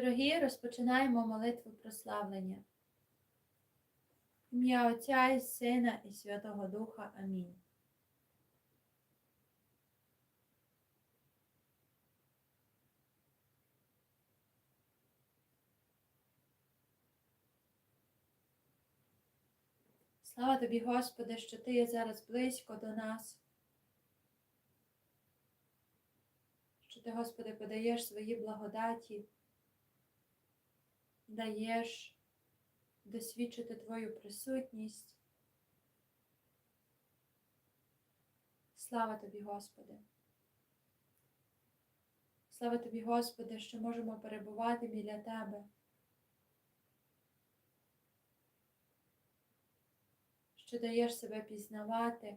Дорогі, розпочинаємо молитву прославлення. Ім'я Отця і Сина і Святого Духа. Амінь. Слава тобі, Господи, що Ти є зараз близько до нас. Що ти, Господи, подаєш свої благодаті, даєш досвідчити Твою присутність. Слава тобі, Господи. Слава тобі, Господи, що можемо перебувати біля Тебе. Що даєш себе пізнавати,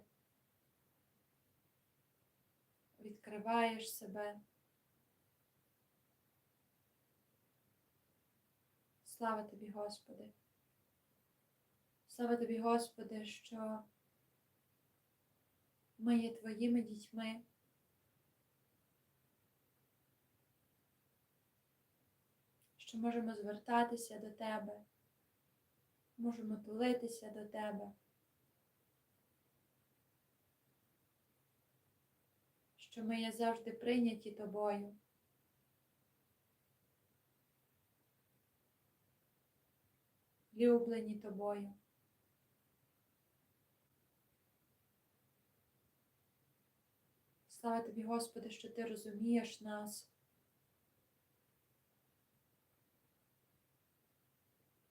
відкриваєш себе. Слава тобі, Господи. Слава тобі, Господи, що ми є Твоїми дітьми. Що можемо звертатися до Тебе, можемо тулитися до Тебе. Що ми є завжди прийняті Тобою. Люблені Тобою. Слава тобі, Господи, що Ти розумієш нас.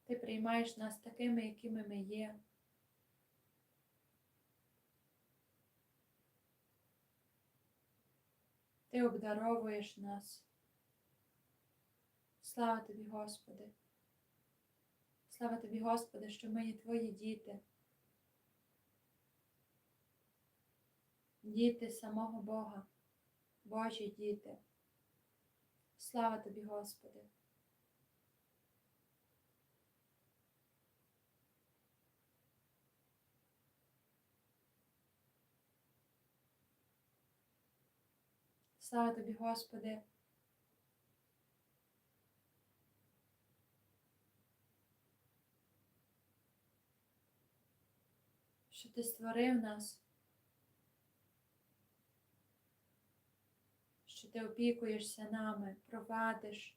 Ти приймаєш нас такими, якими ми є. Ти обдаровуєш нас. Слава тобі, Господи. Слава тобі, Господи, що ми є Твої діти. Діти самого Бога, Божі діти. Слава тобі, Господи. Слава тобі, Господи. Що ти створив нас, що ти опікуєшся нами, провадиш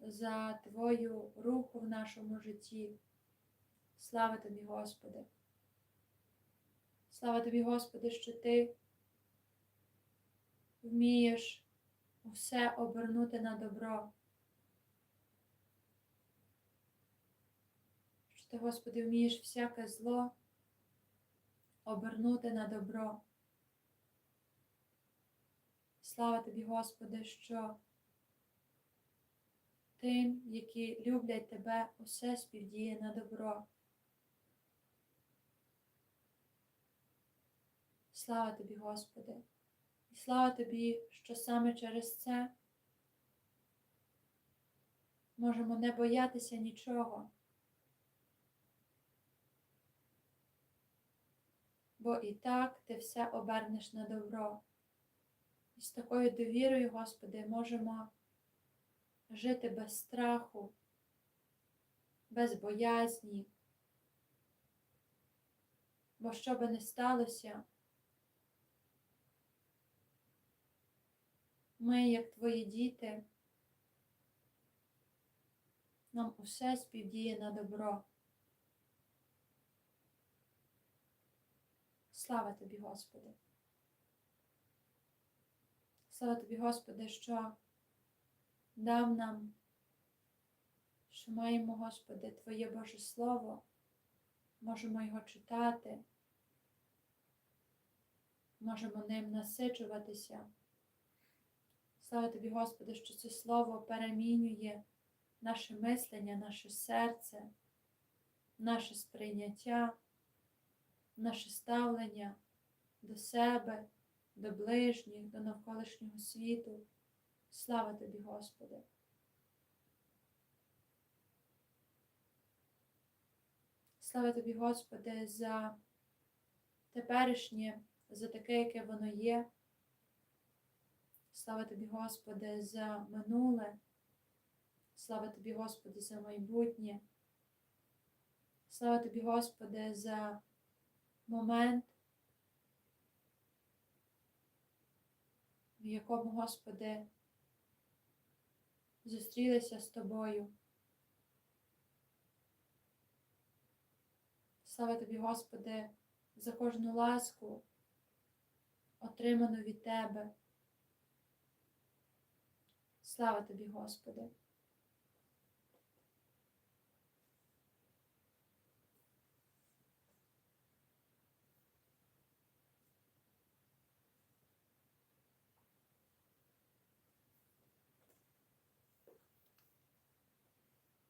за Твою руху в нашому житті. Слава тобі, Господи. Слава тобі, Господи, що ти вмієш усе обернути на добро. Ти, Господи, вмієш всяке зло обернути на добро. Слава тобі, Господи, що тим, які люблять Тебе, усе співдіє на добро. Слава тобі, Господи. І слава тобі, що саме через це можемо не боятися нічого. Бо і так ти все обернеш на добро. І з такою довірою, Господи, можемо жити без страху, без боязні. Бо що би не сталося, Ми, як твої діти, нам усе співдіє на добро. Слава тобі, Господи. Слава тобі, Господи, що дав нам, що маємо, Господи, Твоє Боже Слово, можемо його читати, можемо ним насичуватися. Слава тобі, Господи, що це слово перемінює наше мислення, наше серце, наше сприйняття, наше ставлення до себе, до ближніх, до навколишнього світу. Слава тобі, Господи. Слава тобі, Господи, за теперішнє, за таке, яке воно є. Слава тобі, Господи, за минуле. Слава тобі, Господи, за майбутнє. Слава тобі, Господи, за момент, в якому, Господи, зустрілися з тобою. Слава тобі, Господи, за кожну ласку, отриману від Тебе. Слава тобі, Господи.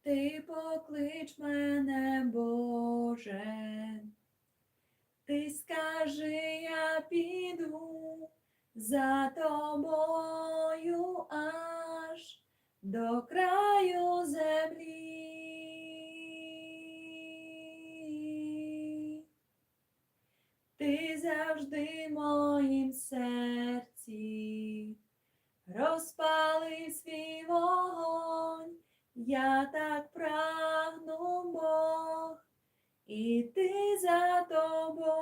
Ти поклич мене, Боже, ти скажи, я піду за тобою аж до краю землі. Ти завжди в моїм серці розпали свій вогонь. Я так прагну Бог, іти за тобою.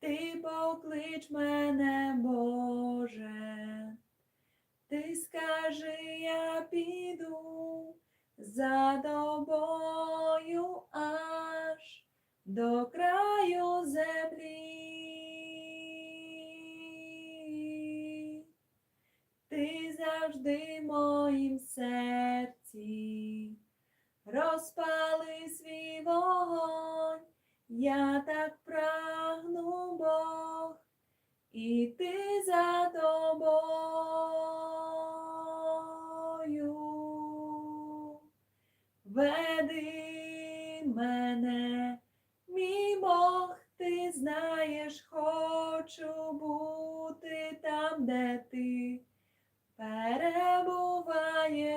Ти поклич мене, Боже, ти скажи, я піду за тобою аж до краю землі. Ти завжди в моїм серці, розпали свій вогонь, я так прагну Бог, і ти за тобою. Веди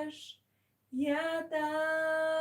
перебуваєш, я так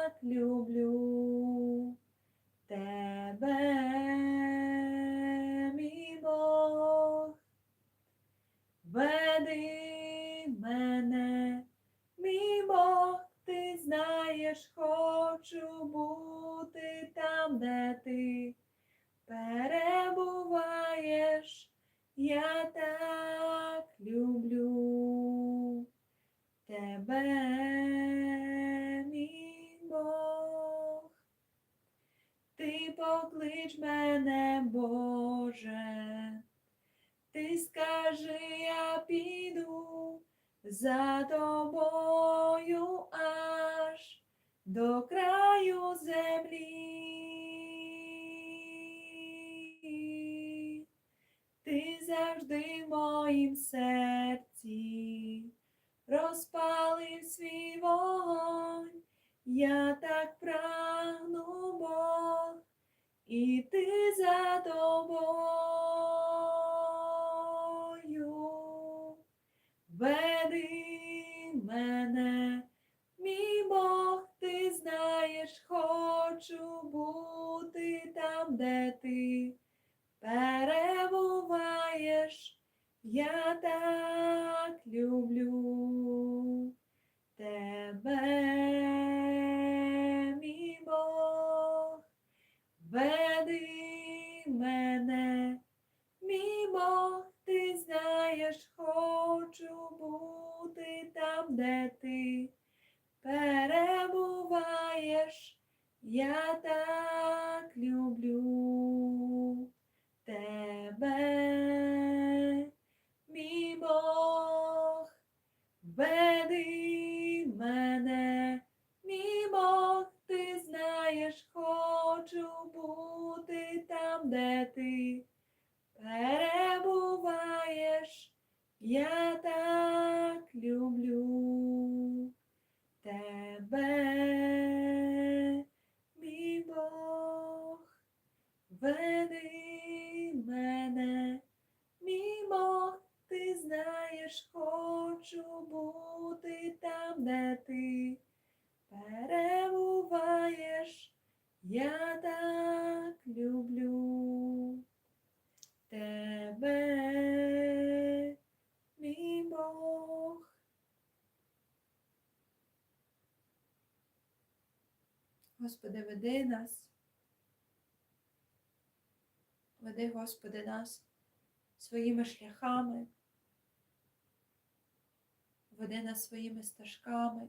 завжди в моїм серці розпалив свій вогонь, я так прагну Бог, іти за тобою. Веди мене, мій Бог, ти знаєш, хочу бути там, де ти перебуваєш, я так люблю тебе, мій Бог, веди мене, мій Бог, ти знаєш, хочу бути там, де ти перебуваєш, я так люблю я так люблю тебе, мій Бог, веди мене, мій Бог, ти знаєш, хочу бути там, де ти перебуваєш, я так люблю Господи, веди нас. Веди, Господи, нас своїми шляхами. Веди нас своїми стежками.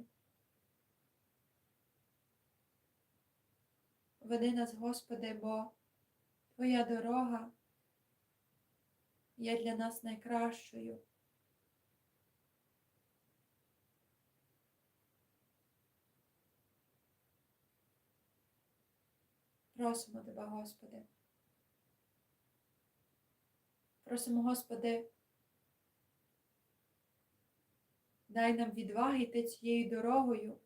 Веди нас, Господи, бо Твоя дорога є для нас найкращою. Просимо Тебе, Господи. Просимо, Господи, дай нам відваги йти цією дорогою,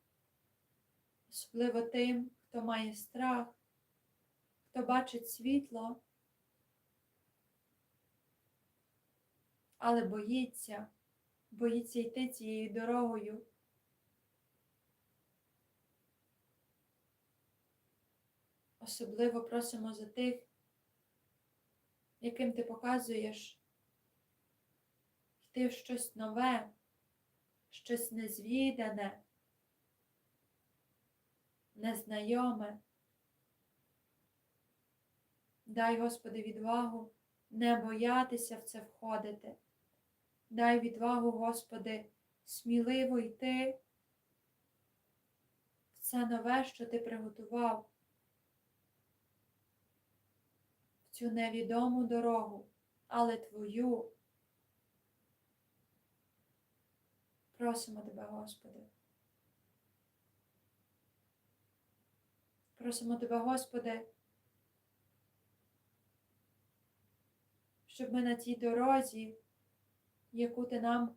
особливо тим, хто має страх, хто бачить світло, але боїться, боїться йти цією дорогою. Особливо просимо за тих, яким ти показуєш йти в щось нове, щось незвідане, незнайоме. Дай, Господи, відвагу не боятися в це входити. Дай відвагу, Господи, сміливо йти в це нове, що Ти приготував. Цю невідому дорогу, але Твою. Просимо Тебе, Господи. Просимо Тебе, Господи, щоб ми на тій дорозі, яку Ти нам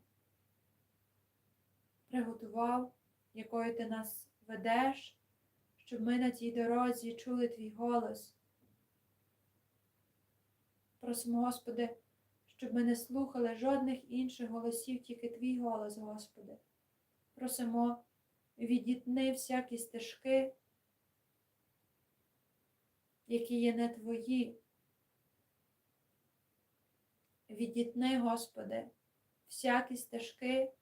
приготував, якою Ти нас ведеш, щоб ми на тій дорозі чули Твій голос. Просимо, Господи, щоб ми не слухали жодних інших голосів, тільки Твій голос, Господи. Просимо, відітни всякі стежки, які є не Твої. Відітни, Господи, всякі стежки,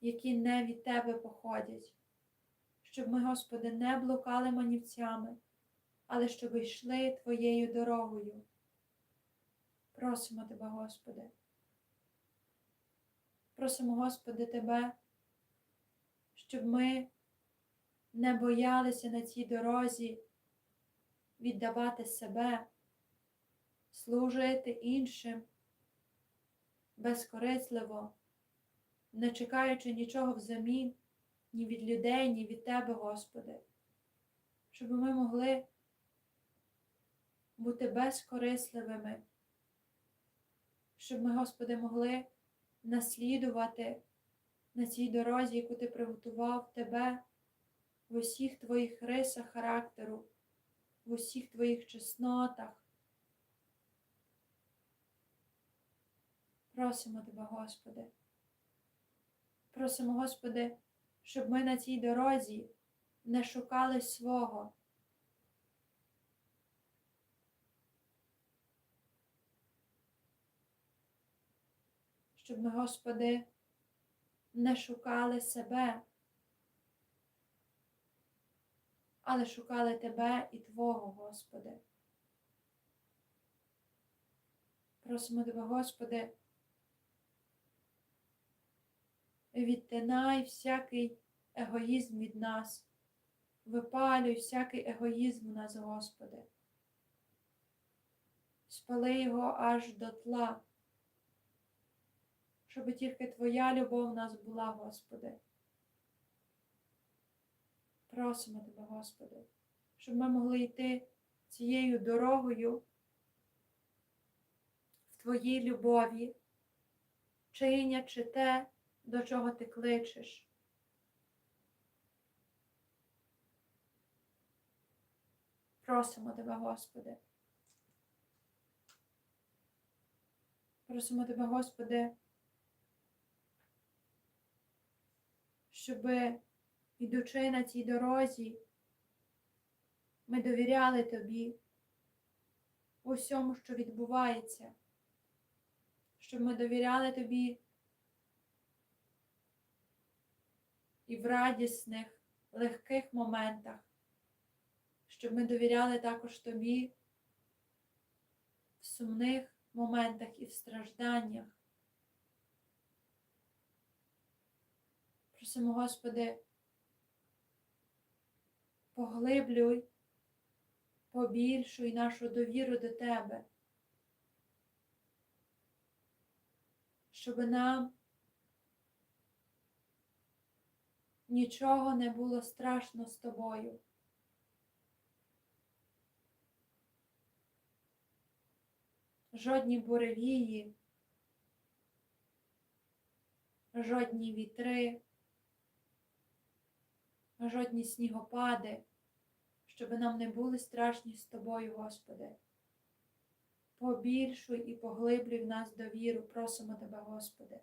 які не від Тебе походять, щоб ми, Господи, не блукали манівцями, але щоб йшли Твоєю дорогою. Просимо Тебе, Господи. Просимо, Господи, Тебе, щоб ми не боялися на цій дорозі віддавати себе, служити іншим безкорисливо, не чекаючи нічого взамін ні від людей, ні від Тебе, Господи, щоб ми могли бути безкорисливими щоб ми, Господи, могли наслідувати на цій дорозі, яку Ти приготував Тебе в усіх Твоїх рисах характеру, в усіх Твоїх чеснотах. Просимо Тебе, Господи. Просимо, Господи, щоб ми на цій дорозі не шукали свого. Щоб ми, Господи, не шукали себе, але шукали Тебе і Твого, Господи. Просимо Тебе, Господи, відтинай всякий егоїзм від нас, випалюй всякий егоїзм у нас, Господи. Спали його аж до тла щоб тільки Твоя любов в нас була, Господи. Просимо Тебе, Господи, щоб ми могли йти цією дорогою в Твоїй любові, чинячи те, до чого Ти кличеш. Просимо Тебе, Господи. Просимо Тебе, Господи. Щоб, ідучи на цій дорозі, ми довіряли тобі усьому, що відбувається, щоб ми довіряли тобі і в радісних, легких моментах, щоб ми довіряли також Тобі в сумних моментах і в стражданнях. Просимо, Господи, поглиблюй, побільшуй нашу довіру до Тебе, щоб нам нічого не було страшно з тобою. Жодні буревії, жодні вітри, жодні снігопади, щоб нам не були страшні з тобою, Господи. Побільшуй і поглиблюй в нас довіру, просимо Тебе, Господи.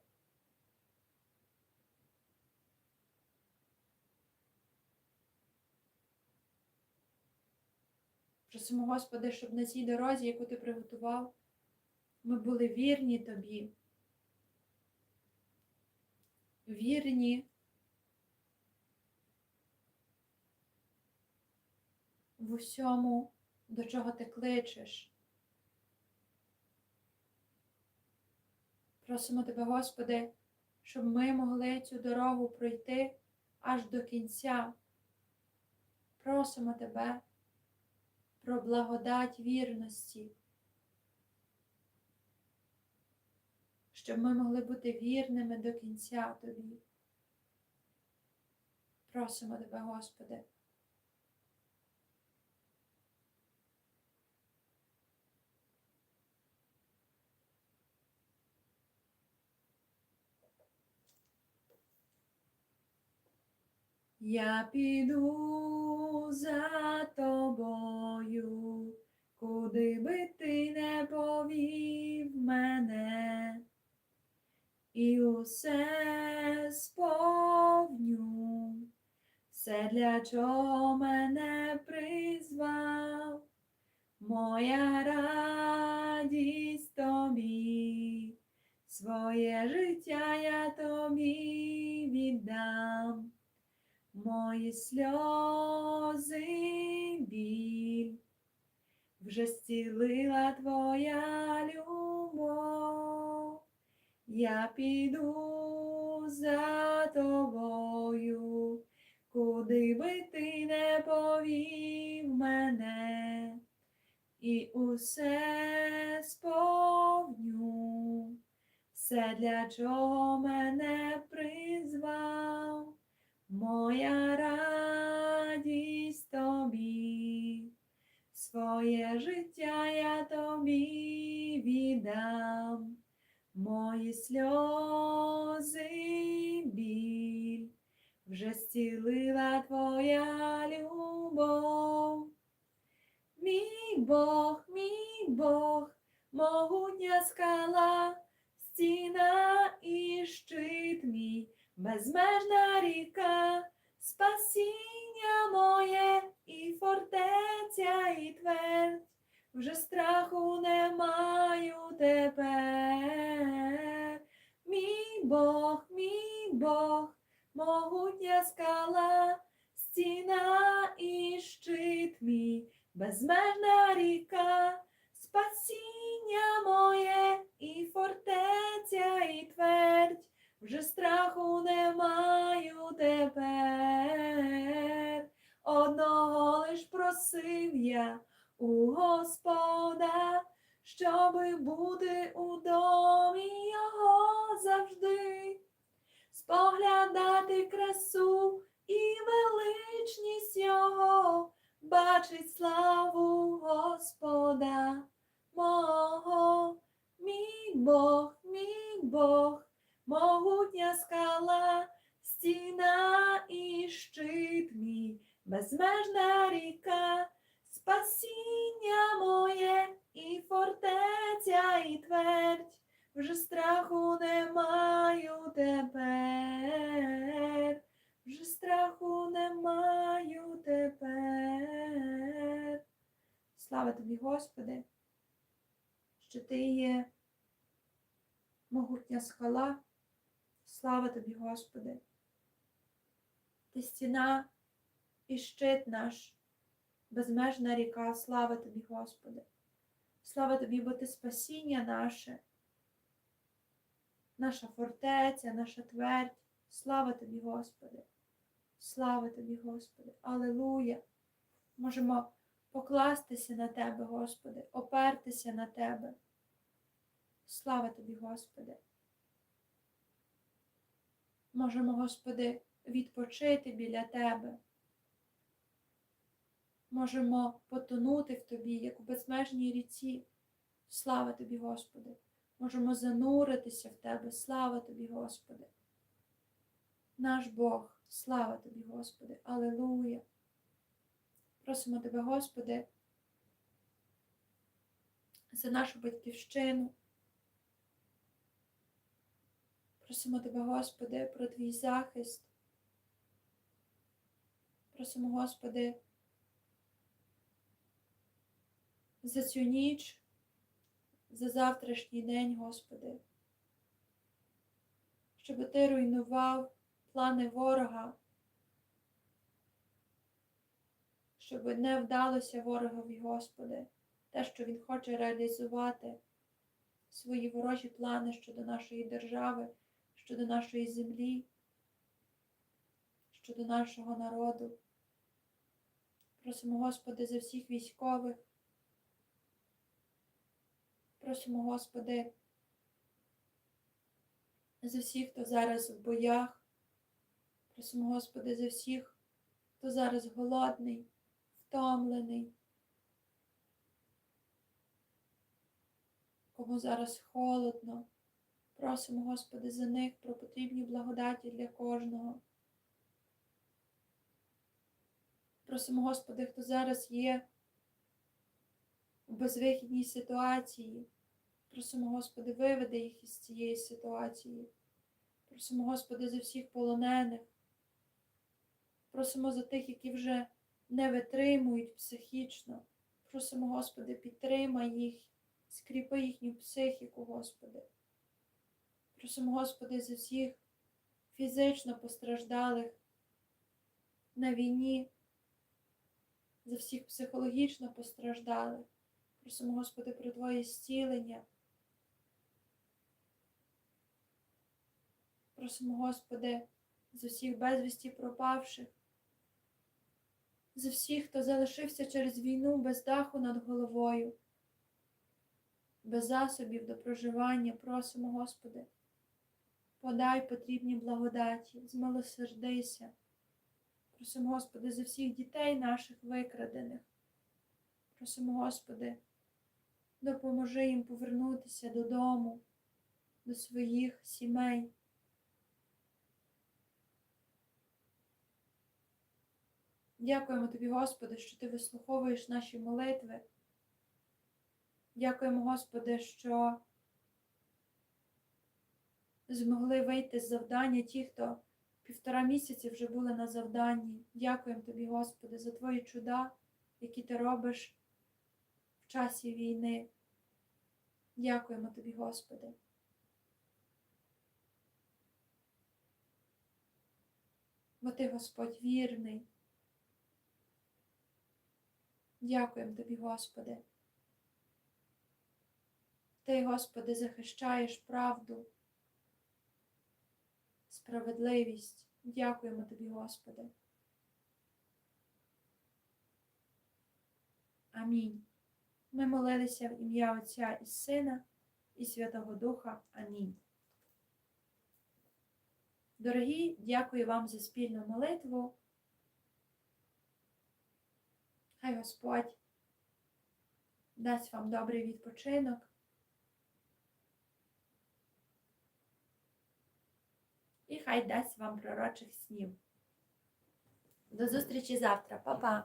Просимо, Господи, щоб на цій дорозі, яку Ти приготував, ми були вірні Тобі. Вірні в усьому, до чого ти кличеш. Просимо Тебе, Господи, щоб ми могли цю дорогу пройти аж до кінця. Просимо Тебе про благодать вірності, щоб ми могли бути вірними до кінця Тобі. Просимо Тебе, Господи. Я піду за тобою, куди би ти не повів мене, і усе сповню, все для чого мене призвав, моя радість тобі, своє життя я тобі віддам мої сльози біль, вже зцілила твоя любов, я піду за тобою, куди би ти не повів мене, і усе сповню, все для чого мене призвав моя радість тобі, своє життя я тобі віддам, мої сльози біль, вже зцілила твоя любов. Мій Бог, мій Бог, могутня скала, стіна і щит мій безмежна ріка, спасіння моє і фортеця, і твердь, вже страху не маю тепер. Мій Бог, мій Бог, могутня скала, стіна і щит мій, безмежна ріка, спасіння моє і фортеця, і твердь вже страху не маю тепер. Одного лиш просив я у Господа, щоби бути у домі його завжди, споглядати красу і величність його, бачить славу Господа мого, мій Бог, мій Бог могутня скала, стіна і щит мій, безмежна ріка, спасіння моє і фортеця, і твердь, вже страху не маю тепер, вже страху не маю тепер. Слава тобі, Господи, що ти є могутня скала. Слава тобі, Господи. Ти стіна і щит наш, безмежна ріка. Слава тобі, Господи. Слава тобі, бо ти спасіння наше, наша фортеця, наша твердь. Слава тобі, Господи. Слава тобі, Господи. Алелуя. Можемо покластися на Тебе, Господи, опертися на Тебе. Слава тобі, Господи. Можемо, Господи, відпочити біля Тебе. Можемо потонути в Тобі, як у безмежній ріці. Слава тобі, Господи. Можемо зануритися в Тебе. Слава тобі, Господи. Наш Бог, слава тобі, Господи. Алелуя. Просимо Тебе, Господи, за нашу батьківщину. Просимо Тебе, Господи, про Твій захист. Просимо, Господи, за цю ніч, за завтрашній день, Господи, щоб Ти руйнував плани ворога, щоб не вдалося ворогові, Господи, те, що Він хоче реалізувати свої ворожі плани щодо нашої держави, щодо нашої землі, щодо нашого народу. Просимо, Господи, за всіх військових. Просимо, Господи, за всіх, хто зараз в боях. Просимо, Господи, за всіх, хто зараз голодний, втомлений, кому зараз холодно. Просимо, Господи, за них про потрібні благодаті для кожного. Просимо, Господи, хто зараз є у безвихідній ситуації. Просимо, Господи, виведи їх із цієї ситуації. Просимо, Господи, за всіх полонених. Просимо за тих, які вже не витримують психічно. Просимо, Господи, підтримай їх, скріпи їхню психіку, Господи. Просимо, Господи, за всіх фізично постраждалих на війні, за всіх психологічно постраждалих. Просимо, Господи, про Твоє зцілення. Просимо, Господи, за всіх безвісті пропавших, за всіх, хто залишився через війну без даху над головою, без засобів до проживання. Просимо, Господи, подай потрібні благодаті, змилосердися. Просимо, Господи, за всіх дітей наших викрадених. Просимо, Господи, допоможи їм повернутися додому, до своїх сімей. Дякуємо Тобі, Господи, що Ти вислуховуєш наші молитви. Дякуємо, Господи, що змогли вийти з завдання ті, хто півтора місяці вже були на завданні. Дякуємо Тобі, Господи, за Твої чуда, які Ти робиш в часі війни. Дякуємо Тобі, Господи. Бо Ти, Господь, вірний. Дякуємо Тобі, Господи. Ти, Господи, захищаєш правду, справедливість. Дякуємо Тобі, Господи. Амінь. Ми молилися в ім'я Отця і Сина і Святого Духа. Амінь. Дорогі, дякую вам за спільну молитву. Хай Господь дасть вам добрий відпочинок. І хай дасть вам пророчих снів. До зустрічі завтра, Па-па!